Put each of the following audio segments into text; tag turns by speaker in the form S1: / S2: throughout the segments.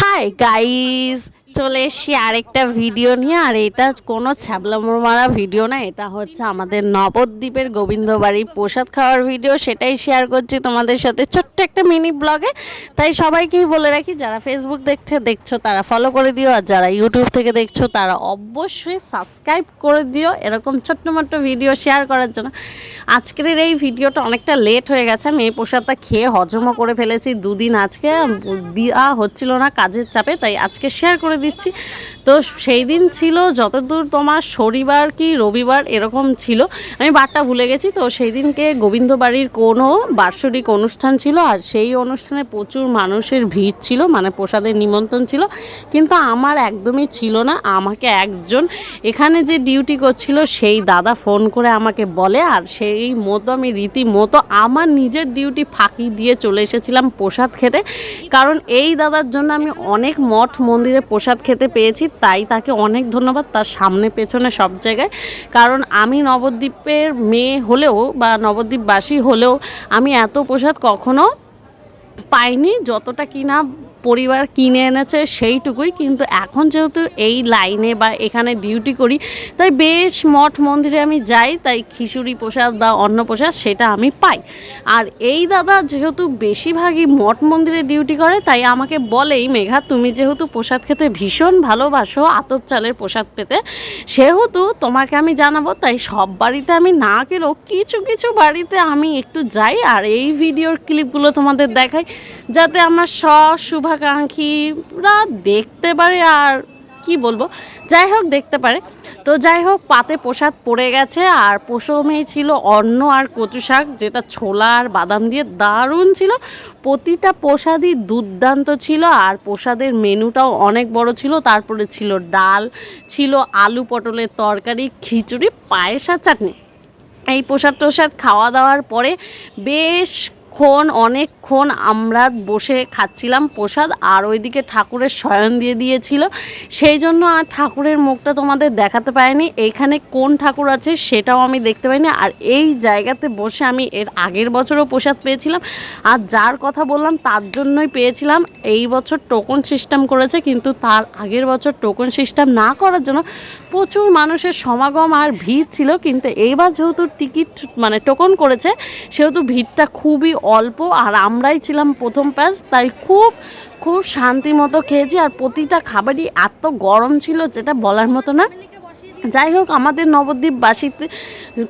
S1: Hi guys চলে এসছি আরেকটা ভিডিও নিয়ে, আর এটা কোনো ছ্যাবলামোর মারা ভিডিও না, এটা হচ্ছে আমাদের নবদ্বীপের গোবিন্দবাড়ি প্রসাদ খাওয়ার ভিডিও, সেটাই শেয়ার করছি তোমাদের সাথে ছোট্ট একটা মিনি ব্লগে তাই সবাইকেই বলে রাখি, যারা ফেসবুক দেখতে, দেখছ, তারা ফলো করে দিও, আর যারা ইউটিউব থেকে দেখছ, তারা অবশ্যই সাবস্ক্রাইব করে দিও, এরকম ছোট্ট মোট্ট ভিডিও শেয়ার করার জন্য। আজকের এই ভিডিওটা অনেকটা লেট হয়ে গেছে, আমি এই প্রসাদটা খেয়ে হজমও করে ফেলেছি দুদিন আজকে দেওয়া হচ্ছিল না কাজের চাপে, তাই আজকে শেয়ার করে দিচ্ছি। তো সেই দিন ছিল, যতদূর তোমার শনিবার কি রবিবার এরকম ছিল, আমি বারটা ভুলে গেছি। তো সেই দিনকে গোবিন্দ বাড়ির কোনো বার্ষিক অনুষ্ঠান ছিল, আর সেই অনুষ্ঠানে প্রচুর মানুষের ভিড় ছিল মানে প্রসাদের নিমন্ত্রণ ছিল। কিন্তু আমার একদমই ছিল না, আমাকে একজন এখানে যে ডিউটি করছিল, সেই দাদা ফোন করে আমাকে বলে, আর সেই মতো আমি রীতিমতো আমার নিজের ডিউটি ফাঁকি দিয়ে চলে এসেছিলাম প্রসাদ খেতে। কারণ এই দাদার জন্য আমি অনেক মঠ মন্দিরে প্রসাদ খেতে পেয়েছি, তাই তাকে অনেক ধন্যবাদ তার সামনে, পেছনে সব জায়গায়। কারণ আমি নবদ্বীপের মেয়ে হলেও বা নবদ্বীপবাসী হলেও আমি এত প্রসাদ কখনো পাইনি, যতটা কিনা পরিবার কিনে এনেছে সেইটুকুই, কিন্তু এখন যেহেতু এই লাইনে বা এখানে ডিউটি করি, তাই বেশ মঠ মন্দিরে আমি যাই, তাই খিচুড়ি প্রসাদ বা অন্ন প্রসাদ সেটা আমি পাই। আর এই দাদা যেহেতু বেশিরভাগই মঠ মন্দিরে ডিউটি করে, তাই আমাকে বলেই, মেঘা, তুমি যেহেতু প্রসাদ খেতে ভীষণ ভালোবাসো আতপ চালের প্রসাদ পেতে, সেহেতু তোমাকে আমি জানাব, তাই সব বাড়িতে আমি না গেলেও কিছু কিছু বাড়িতে আমি একটু যাই, আর এই ভিডিওর ক্লিপগুলো তোমাদের দেখাই, যাতে আমার সব শুভাকাঙ্ক্ষীরা দেখতে পারে আর কি বলব? যাই হোক, দেখতে পারে। তো যাই হোক, পাতে প্রসাদ পড়ে গেছে আর পোষমেই ছিল অন্ন আর কচু শাক, যেটা ছোলা আর বাদাম দিয়ে দারুণ ছিল। প্রতিটা প্রসাদই দুর্দান্ত ছিল আর প্রসাদের মেনুটাও অনেক বড় ছিল। তারপরে ছিল ডাল, ছিল আলু পটলের তরকারি, খিচুড়ি, পায়েস আর চাটনি। এই প্রসাদ টোসাদ খাওয়া দাওয়ার পরে বেশ ক্ষণ অনেকক্ষণ আমরা বসে খাচ্ছিলাম প্রসাদ আর ওইদিকে ঠাকুরের শয়ন দিয়ে দিয়েছিল। সেই জন্য আর ঠাকুরের মুখটা তোমাদের দেখাতে পারিনি। এইখানে কোন ঠাকুর আছে সেটাও আমি দেখতে পাইনি। আর এই জায়গাতে বসে আমি এর আগের বছরও প্রসাদ পেয়েছিলাম। আর যার কথা বললাম তার জন্যই পেয়েছিলাম। এই বছর টোকন সিস্টেম করেছে, কিন্তু তার আগের বছর টোকন সিস্টেম না করার জন্য প্রচুর মানুষের সমাগম আর ভিড় ছিল। কিন্তু এইবার যেহেতু টিকিট মানে টোকন করেছে, সেহেতু ভিড়টা খুবই অল্প, আর আমরাই ছিলাম প্রথম প্যাচ, তাই খুব খুব শান্তি মতো খেয়েছি, আর প্রতিটা খাবারই এত গরম ছিল যেটা বলার মতো না। যাই হোক, আমাদের নবদ্বীপবাসীর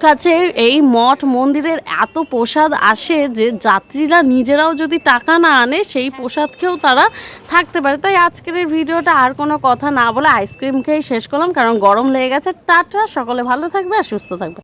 S1: কাছে এই মঠ মন্দিরের এত প্রসাদ আসে যে যাত্রীরা নিজেরাও যদি টাকা না আনে, সেই প্রসাদ খেয়েও তারা থাকতে পারে। তাই আজকের এই ভিডিওটা আর কোনো কথা না বলে আইসক্রিম খেয়েই শেষ করলাম, কারণ গরম লেগে গেছে। টাটা, সকলে ভালো থাকবে আর সুস্থ থাকবে।